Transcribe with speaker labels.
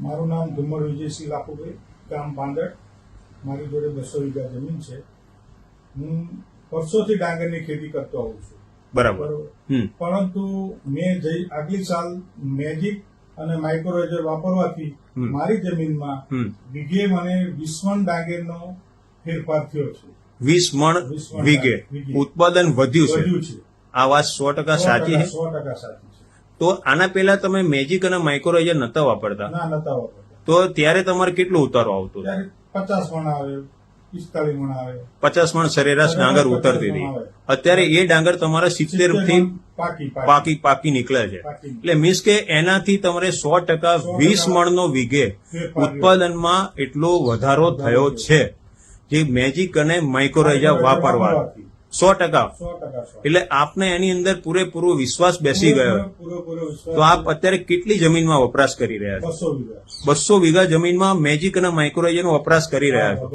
Speaker 1: મારું નામ ધુમર વિજયસિંહ લાખુભાઈ ગામ પાંદડ મારી જોડે બસો વીઘા જમીન છે. હું વર્ષોથી ડાંગરની ખેતી કરતો આવું છું.
Speaker 2: બરાબર.
Speaker 1: પરંતુ મેં જઈ આગલી સાલ મેજિક અને માઇક્રોવેજર વાપરવાથી મારી જમીનમાં વીઘે મને વીસ મણ ડાંગરનો ફેરફાર થયો છે.
Speaker 2: વીસ મણ વીઘે. ઉત્પાદન વધ્યું છે. આ વાત સો ટકા સાચી
Speaker 1: સો ટકા સાચી છે.
Speaker 2: તો આના પહેલા તમે મેજિક અને માઇક્રોરાઇઝર નતા વાપરતા?
Speaker 1: ના નતા વાપરતા.
Speaker 2: તો ત્યારે તમારે કેટલો ઉતારો આવતો
Speaker 1: પચાસ મણ આવે પિસ્તાલીસ મણ આવે.
Speaker 2: પચાસ મણ સરેરાશ ડાંગર ઉતરતી હતી. અત્યારે એ ડાંગર તમારા સિત્તેરથી
Speaker 1: પાકી
Speaker 2: પાકી. નીકળે છે. એટલે મીન્સ કે એનાથી તમારે સો ટકા વીસ મણનો વીઘે ઉત્પાદનમાં એટલો વધારો થયો છે. જે મેજિક અને માઇક્રોરાઇઝર વાપરવા સો ટકા. એટલે આપને એની અંદર પૂરેપૂરો વિશ્વાસ બેસી ગયો. તો આપ અત્યારે કેટલી જમીનમાં વપરાશ કરી રહ્યા છો?
Speaker 1: બસો વીઘા.
Speaker 2: જમીનમાં મેજિક અને માઇક્રોએજનો વપરાશ કરી રહ્યા છો?